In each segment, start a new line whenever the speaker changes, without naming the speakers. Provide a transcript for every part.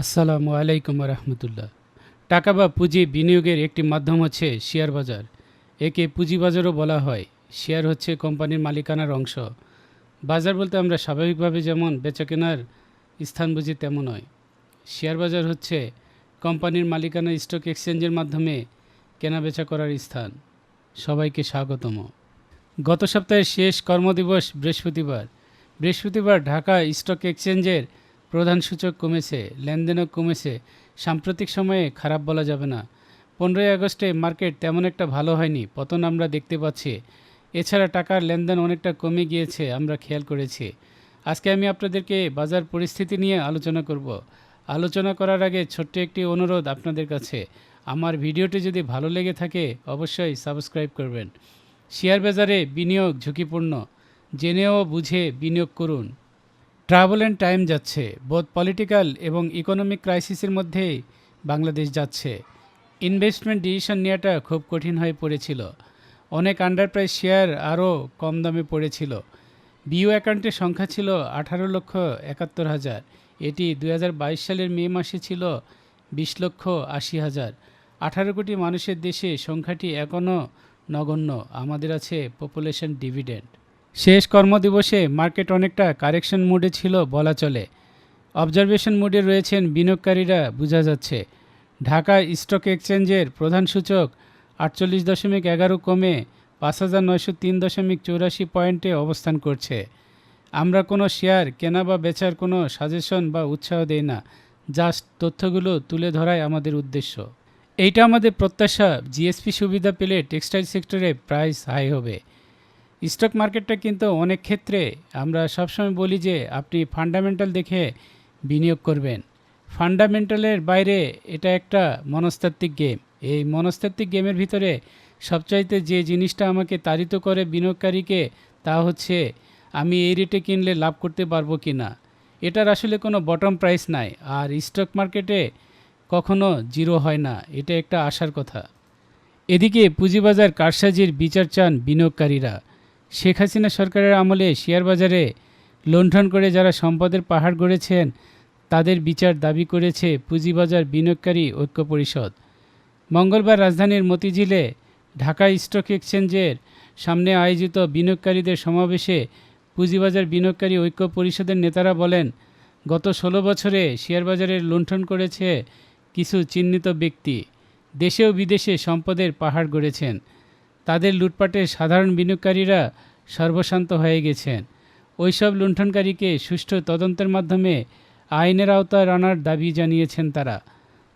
আসসালামু আলাইকুম রহমতুল্লাহ টাকা বা পুঁজি বিনিয়োগের একটি মাধ্যম হচ্ছে শেয়ার বাজার। একে পুঁজিবাজারও বলা হয়। শেয়ার হচ্ছে কোম্পানির মালিকানার অংশ। বাজার বলতে আমরা স্বাভাবিকভাবে যেমন বেচাকেনার স্থান বুঝি তেমন নয়। শেয়ার বাজার হচ্ছে কোম্পানির মালিকানা স্টক এক্সচেঞ্জের মাধ্যমে কেনাবেচা করার স্থান। সবাইকে স্বাগতম। গত সপ্তাহের শেষ কর্মদিবস বৃহস্পতিবার। বৃহস্পতিবার ঢাকা স্টক এক্সচেঞ্জের প্রধান সূচক কমেছে, লেনদেনও কমেছে। সাম্প্রতিক সময়ে খারাপ বলা যাবে না। পনেরোই আগস্টে মার্কেট তেমন একটা ভালো হয়নি, পতন আমরা দেখতে পাচ্ছি। এছাড়া টাকার লেনদেন অনেকটা কমে গিয়েছে, আমরা খেয়াল করেছি। আজকে আমি আপনাদেরকে বাজার পরিস্থিতি নিয়ে আলোচনা করব। আলোচনা করার আগে ছোট্ট একটি অনুরোধ আপনাদের কাছে। আমার ভিডিওটি যদি ভালো লেগে থাকে, অবশ্যই সাবস্ক্রাইব করবেন। শেয়ার বাজারে বিনিয়োগ ঝুঁকিপূর্ণ। জেনেও বুঝে বিনিয়োগ করুন। ট্রাভেল অ্যান্ড টাইম যাচ্ছে। বোধ পলিটিক্যাল এবং ইকোনমিক ক্রাইসিসের মধ্যেই বাংলাদেশ যাচ্ছে। ইনভেস্টমেন্ট ডিসিশন নেওয়াটা খুব কঠিন হয়ে পড়েছিল। অনেক আন্ডার প্রাইস শেয়ার আরও কম দামে পড়েছিল। বিও অ্যাকাউন্টের সংখ্যা ছিল আঠারো লক্ষ একাত্তর হাজার। এটি দু হাজার বাইশ সালের মে মাসে ছিল বিশ লক্ষ আশি হাজার। আঠারো কোটি মানুষের দেশে সংখ্যাটি এখনও নগণ্য। আমাদের আছে পপুলেশন ডিভিডেন্ড শেষ কর্মদিবসে মার্কেট অনেকটা কারেকশন মুডে ছিল বলা চলে। অবজারভেশন মুডে রয়েছেন বিনিয়োগকারীরা, বোঝা যাচ্ছে। ঢাকা স্টক এক্সচেঞ্জের প্রধান সূচক আটচল্লিশ দশমিক এগারো কমে পাঁচ হাজার নয়শো তিন দশমিক চৌরাশি পয়েন্টে অবস্থান করছে। আমরা কোনো শেয়ার কেনা বা বেচার কোনো সাজেশন বা উৎসাহ দেই না, জাস্ট তথ্যগুলো তুলে ধরাই আমাদের উদ্দেশ্য। এইটা আমাদের প্রত্যাশা, জিএসপি সুবিধা পেলে টেক্সটাইল সেক্টরে প্রাইস হাই হবে। স্টক মার্কেটটা কিন্তু অনেক ক্ষেত্রে আমরা সবসময় বলি যে আপনি ফান্ডামেন্টাল দেখে বিনিয়োগ করবেন। ফান্ডামেন্টালের বাইরে এটা একটা মনস্তাত্ত্বিক গেম। এই মনস্তাত্ত্বিক গেমের ভিতরে সবচাইতে যে জিনিসটা আমাকে তাড়িত করে বিনিয়োগকারীকে তা হচ্ছে, আমি এই রেটে কিনলে লাভ করতে পারব কি না এটার আসলে কোনো বটম প্রাইস নাই। আর স্টক মার্কেটে কখনো জিরো হয় না। এটা একটা আশার কথা। এদিকে পুঁজিবাজার কারসাজির বিচার চান বিনিয়োগকারীরা। শেখ হাসিনা সরকারের আমলে শেয়ার বাজারে লুণ্ঠন করে যারা সম্পদের পাহাড় গড়েছেন, তাদের বিচার দাবি করেছে পুঁজিবাজার বিনিয়োগকারী ঐক্য পরিষদ। মঙ্গলবার রাজধানীর মতিঝিলে ঢাকা স্টক এক্সচেঞ্জের সামনে আয়োজিত বিনিয়োগকারীদের সমাবেশে পুঁজিবাজার বিনিয়োগকারী ঐক্য পরিষদের নেতারা বলেন, গত ষোলো বছরে শেয়ার বাজারে লুণ্ঠন করেছে কিছু চিহ্নিত ব্যক্তি দেশে ও বিদেশে সম্পদের পাহাড় গড়েছেন। তাদের লুটপাটে সাধারণ বিনিয়োগকারীরা সর্বশান্ত হয়ে গেছেন। ওইসব লুণ্ঠনকারীকে সুষ্ঠু তদন্তের মাধ্যমে আইনের আওতায় আনার দাবি জানিয়েছেন তারা।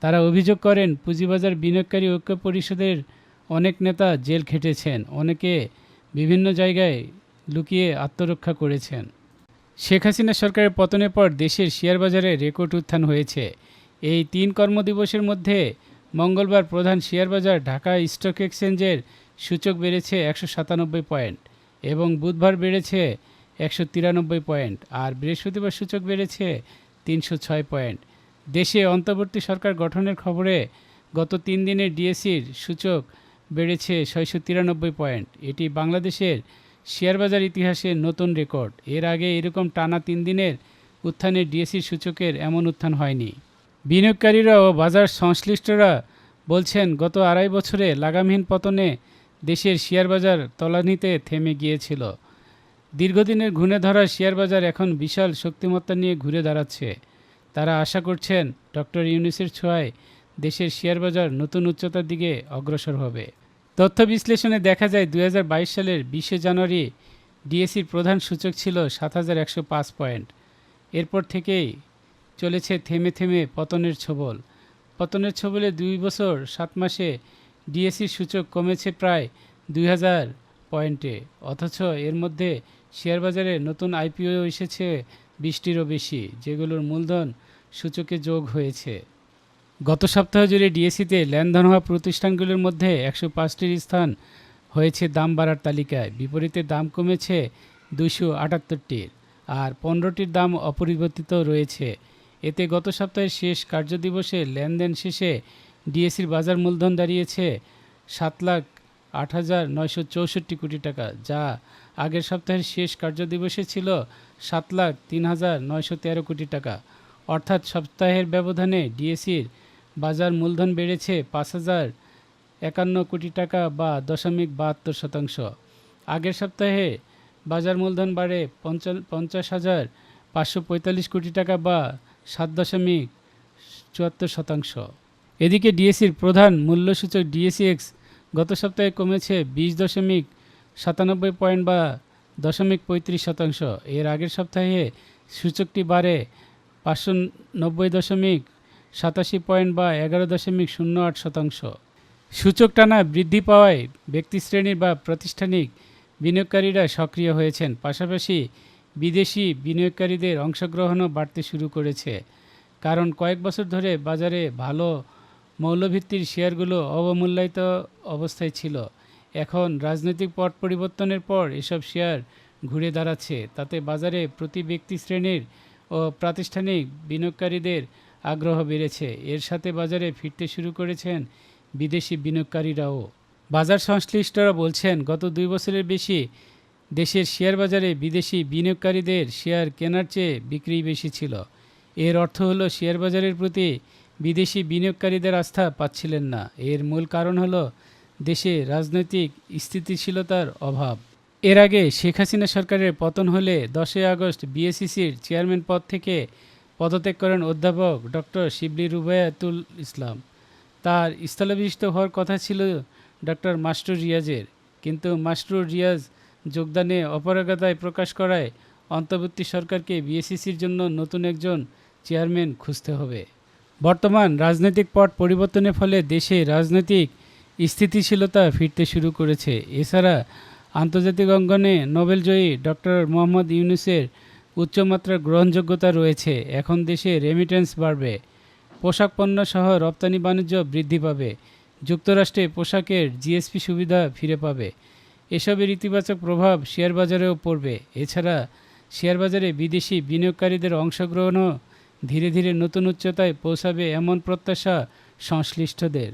তারা অভিযোগ করেন, পুঁজিবাজার বিনিয়োগকারী ঐক্য পরিষদের অনেক নেতা জেল খেটেছেন, অনেকে বিভিন্ন জায়গায় লুকিয়ে আত্মরক্ষা করেছেন। শেখ হাসিনা সরকারের পতনের পর দেশের শেয়ার বাজারে রেকর্ড উত্থান হয়েছে। এই তিন কর্মদিবসের মধ্যে মঙ্গলবার প্রধান শেয়ার বাজার ঢাকা স্টক এক্সচেঞ্জের সূচক বেড়েছে একশো সাতানব্বই পয়েন্ট এবং বুধবার বেড়েছে একশো তিরানব্বই পয়েন্ট আর বৃহস্পতিবার সূচক বেড়েছে তিনশো ছয় পয়েন্ট। দেশে অন্তর্বর্তী সরকার গঠনের খবরে গত তিন দিনের ডিএসির সূচক বেড়েছে ছয়শো তিরানব্বই পয়েন্ট। এটি বাংলাদেশের শেয়ার বাজার ইতিহাসে নতুন রেকর্ড। এর আগে এরকম টানা তিন দিনের উত্থানে ডিএসির সূচকের এমন উত্থান হয়নি। বিনিয়োগকারীরা ও বাজার সংশ্লিষ্টরা বলছেন, গত আড়াই বছরে লাগামহীন পতনে দেশের শেয়ার বাজার তলানিতে থেমে গিয়েছিল। দীর্ঘদিনের ঘুণে ধরা শেয়ার বাজার এখন বিশাল শক্তিমত্তা নিয়ে ঘুরে দাঁড়াচ্ছে। তারা আশা করছেন ডক্টর ইউনিসের ছোঁয়ায় দেশের শেয়ার বাজার নতুন উচ্চতার দিকে অগ্রসর হবে। তথ্য বিশ্লেষণে দেখা যায়, দুই হাজার বাইশ সালের বিশে জানুয়ারি ডিএসির প্রধান সূচক ছিল সাত হাজার একশো পাঁচ পয়েন্ট। এরপর থেকেই চলেছে থেমে থেমে পতনের ছবল। পতনের ছবলে দুই বছর, সাত মাসে ডিএসির সূচক কমেছে প্রায় দুই হাজার পয়েন্টে। অথচ এর মধ্যে শেয়ার বাজারে নতুন আইপিও এসেছে বিশটিরও বেশি, যেগুলোর মূলধন সূচকে যোগ হয়েছে। গত সপ্তাহ জুড়ে ডিএসিতে লেনদেন হওয়া প্রতিষ্ঠানগুলোর মধ্যে একশো পাঁচটির স্থান হয়েছে দাম বাড়ার তালিকায়। বিপরীতে দাম কমেছে দুশো আটাত্তরটির আর পনেরোটির দাম অপরিবর্তিত রয়েছে। এতে গত সপ্তাহের শেষ কার্যদিবসে লেনদেন শেষে ডিএসির বাজার মূলধন দাঁড়িয়েছে সাত লাখ আট হাজার নয়শো চৌষট্টি কোটি টাকা, যা আগের সপ্তাহের শেষ কার্যদিবসে ছিল সাত লাখ তিন হাজার নয়শো তেরো কোটি টাকা। অর্থাৎ সপ্তাহের ব্যবধানে ডিএসির বাজার মূলধন বেড়েছে পাঁচ হাজার একান্ন কোটি টাকা বা দশমিক বাহাত্তর শতাংশ। আগের সপ্তাহে বাজার মূলধন বাড়ে পঞ্চাশ হাজার পাঁচশো পঁয়তাল্লিশ কোটি টাকা বা সাত দশমিক চুয়াত্তর শতাংশ। এদিকে ডিএসির প্রধান মূল্যসূচক ডিএসিএক্স গত সপ্তাহে কমেছে বিশ দশমিক সাতানব্বই পয়েন্ট বা দশমিক পঁয়ত্রিশ শতাংশ। এর আগের সপ্তাহে সূচকটি বাড়ে পাঁচশো নব্বই দশমিক সাতাশি পয়েন্ট বা এগারো দশমিক শূন্য আট শতাংশ। সূচক টানা বৃদ্ধি পাওয়ায় ব্যক্তিশ্রেণীর বা প্রাতিষ্ঠানিক বিনিয়োগকারীরা সক্রিয় হয়েছেন। পাশাপাশি বিদেশি বিনিয়োগকারীদের অংশগ্রহণও বাড়তে শুরু করেছে। কারণ কয়েক বছর ধরে বাজারে ভালো মৌলভিত্তির শেয়ারগুলো অবমূল্যায়িত অবস্থায় ছিল। এখন রাজনৈতিক পট পরিবর্তনের পর এসব শেয়ার ঘুরে দাঁড়াচ্ছে। তাতে বাজারে প্রতি ব্যক্তি শ্রেণির ও প্রাতিষ্ঠানিক বিনিয়োগকারীদের আগ্রহ বেড়েছে। এর সাথে বাজারে ফিরতে শুরু করেছেন বিদেশি বিনিয়োগকারীরাও। বাজার সংশ্লিষ্টরা বলছেন, গত দুই বছরের বেশি দেশের শেয়ার বাজারে বিদেশি বিনিয়োগকারীদের শেয়ার কেনার চেয়ে বিক্রি বেশি ছিল। এর অর্থ হলো, শেয়ার বাজারের প্রতি বিদেশি বিনিয়োগকারীদের আস্থা পাচ্ছিলেন না। এর মূল কারণ হলো দেশে রাজনৈতিক স্থিতিশীলতার অভাব। এর আগে শেখ হাসিনা সরকারের পতন হলে দশই আগস্ট বিএসিসির চেয়ারম্যান পদ থেকে পদত্যাগ করেন অধ্যাপক ডক্টর শিবলি রুবায়াতুল ইসলাম। তার স্থলাভিষিক্ত হওয়ার কথা ছিল ডক্টর মাস্টুর রিয়াজের। কিন্তু মাস্টুর রিয়াজ যোগদানে অপারগতায় প্রকাশ করায় অন্তর্বর্তী সরকারকে বিএসিসির জন্য নতুন একজন চেয়ারম্যান খুঁজতে হবে। বর্তমান রাজনৈতিক পট পরিবর্তনের ফলে দেশে রাজনৈতিক স্থিতিশীলতা ফিরতে শুরু করেছে। এছাড়া আন্তর্জাতিক অঙ্গনে নোবেলজয়ী ডক্টর মোহাম্মদ ইউনুসের উচ্চমাত্রার গ্রহণযোগ্যতা রয়েছে। এখন দেশে রেমিটেন্স বাড়বে। পোশাক পণ্য সহ রপ্তানি বাণিজ্য বৃদ্ধি পাবে। যুক্তরাষ্ট্রে পোশাকের জিএসপি সুবিধা ফিরে পাবে। এসবের ইতিবাচক প্রভাব শেয়ার বাজারেও পড়বে। এছাড়া শেয়ার বাজারে বিদেশি বিনিয়োগকারীদের অংশগ্রহণও ধীরে ধীরে নতুন উচ্চতায় পৌঁছাবে এমন প্রত্যাশা সংশ্লিষ্টদের।